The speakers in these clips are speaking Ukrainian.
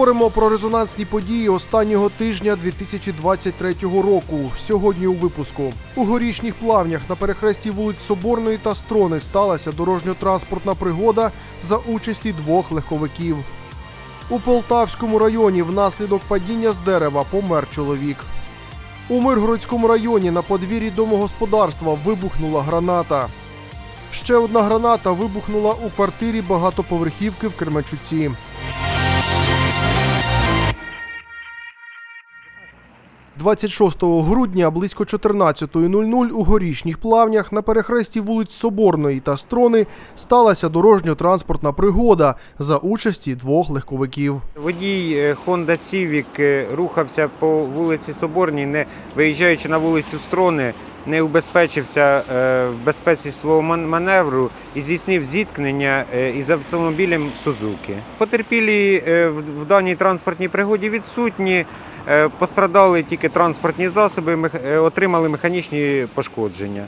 Поговоримо про резонансні події останнього тижня 2023 року. Сьогодні у випуску у горішніх плавнях на перехресті вулиць Соборної та Строни сталася дорожньо-транспортна пригода за участі двох легковиків. У Полтавському районі внаслідок падіння з дерева помер чоловік. У Миргородському районі на подвір'ї домогосподарства вибухнула граната. Ще одна граната вибухнула у квартирі багатоповерхівки в Кременчуці. «26 грудня близько 14.00 у горішніх плавнях на перехресті вулиць Соборної та Строни сталася дорожньо-транспортна пригода за участі двох легковиків. Водій е, Honda Civic е, рухався по вулиці Соборній, не виїжджаючи на вулицю Строни, не убезпечився е, в безпеці свого ман- маневру і здійснив зіткнення із автомобілем Сузуки. Потерпілі в даній транспортній пригоді відсутні. Е, Пострадали тільки транспортні засоби, е, отримали механічні пошкодження.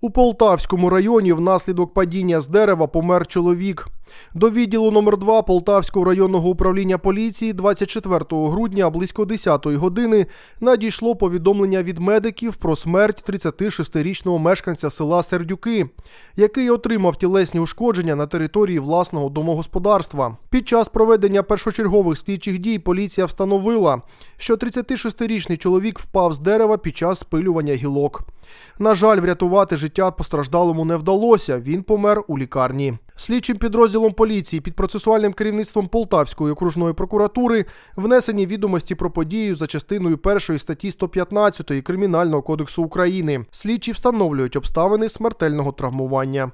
У Полтавському районі внаслідок падіння з дерева помер чоловік. До відділу номер 2 Полтавського районного управління поліції 24 грудня близько 10 години надійшло повідомлення від медиків про смерть 36-річного мешканця села Сердюки, який отримав тілесні ушкодження на території власного домогосподарства. Під час проведення першочергових слідчих дій поліція встановила, що 36-річний чоловік впав з дерева під час спилювання гілок. На жаль, врятувати життя постраждалому не вдалося. Він помер у лікарні. Слідчим підрозділом поліції під процесуальним керівництвом Полтавської окружної прокуратури внесені відомості про подію за частиною першої статті 115 Кримінального кодексу України. Слідчі встановлюють обставини смертельного травмування.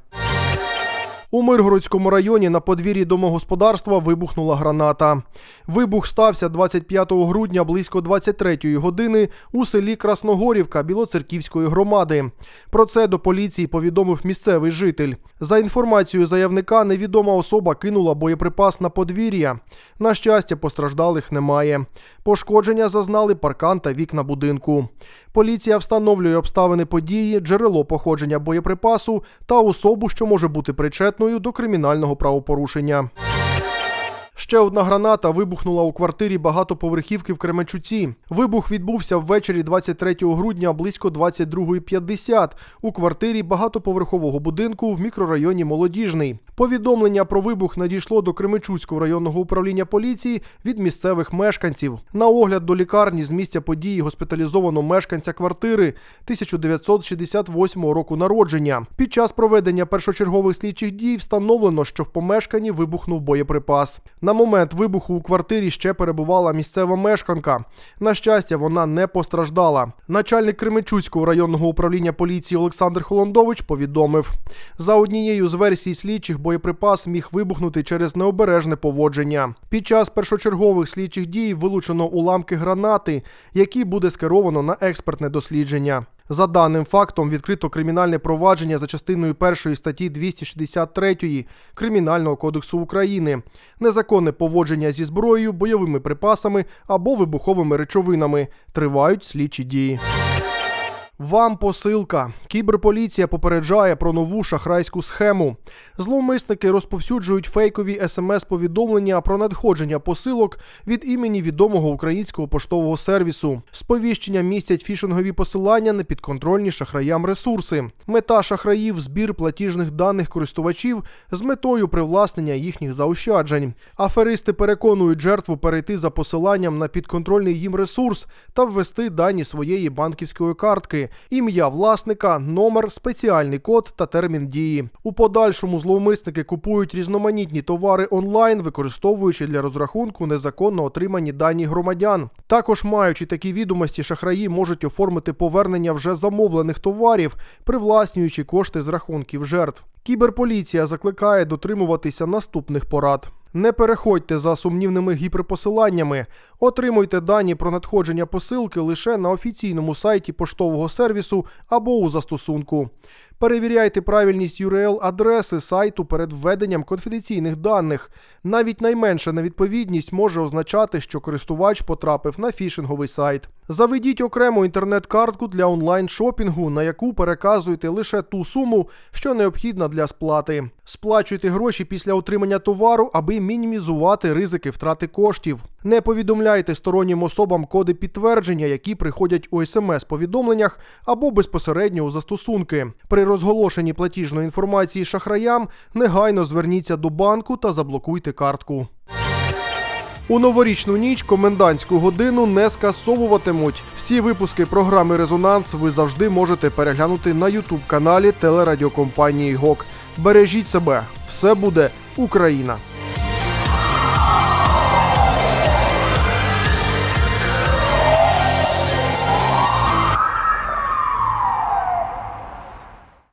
У Миргородському районі на подвір'ї домогосподарства вибухнула граната. Вибух стався 25 грудня близько 23 години у селі Красногорівка Білоцерківської громади. Про це до поліції повідомив місцевий житель. За інформацією заявника, невідома особа кинула боєприпас на подвір'я. На щастя, постраждалих немає. Пошкодження зазнали паркан та вікна будинку. Поліція встановлює обставини події, джерело походження боєприпасу та особу, що може бути причетною до кримінального правопорушення. Ще одна граната вибухнула у квартирі багатоповерхівки в Кременчуці. Вибух відбувся ввечері 23 грудня близько 22.50 у квартирі багатоповерхового будинку в мікрорайоні Молодіжний. Повідомлення про вибух надійшло до Кременчуцького районного управління поліції від місцевих мешканців. На огляд до лікарні з місця події госпіталізовано мешканця квартири 1968 року народження. Під час проведення першочергових слідчих дій встановлено, що в помешканні вибухнув боєприпас. На момент вибуху у квартирі ще перебувала місцева мешканка. На щастя, вона не постраждала. Начальник Кременчуцького районного управління поліції Олександр Холондович повідомив: за однією з версій слідчих боєприпас міг вибухнути через необережне поводження. Під час першочергових слідчих дій вилучено уламки гранати, які буде скеровано на експертне дослідження. За даним фактом відкрито кримінальне провадження за частиною першої статті 263 Кримінального кодексу України, незаконне поводження зі зброєю, бойовими припасами або вибуховими речовинами. Тривають слідчі дії. Вам посилка. Кіберполіція попереджає про нову шахрайську схему. Зловмисники розповсюджують фейкові смс-повідомлення про надходження посилок від імені відомого українського поштового сервісу. Сповіщення містять фішингові посилання на підконтрольні шахраям ресурси. Мета шахраїв збір платіжних даних користувачів з метою привласнення їхніх заощаджень. Аферисти переконують жертву перейти за посиланням на підконтрольний їм ресурс та ввести дані своєї банківської картки, ім'я власника, номер, спеціальний код та термін дії. У подальшому зловмисники купують різноманітні товари онлайн, використовуючи для розрахунку незаконно отримані дані громадян. Також, маючи такі відомості, шахраї можуть оформити повернення вже замовлених товарів, привласнюючи кошти з рахунків жертв. Кіберполіція закликає дотримуватися наступних порад. Не переходьте за сумнівними гіперпосиланнями. Отримуйте дані про надходження посилки лише на офіційному сайті поштового сервісу або у застосунку. Перевіряйте правильність URL-адреси сайту перед введенням конфіденційних даних. Навіть найменша невідповідність може означати, що користувач потрапив на фішинговий сайт. Заведіть окрему інтернет-картку для онлайн-шопінгу, на яку переказуєте лише ту суму, що необхідна для сплати. Сплачуйте гроші після отримання товару, аби мінімізувати ризики втрати коштів. Не повідомляйте стороннім особам коди підтвердження, які приходять у смс-повідомленнях або безпосередньо у застосунки. При розголошенні платіжної інформації шахраям негайно зверніться до банку та заблокуйте картку. У новорічну ніч комендантську годину не скасовуватимуть. Всі випуски програми Резонанс ви завжди можете переглянути на Ютуб каналі телерадіокомпанії ГОК. Бережіть себе, все буде Україна!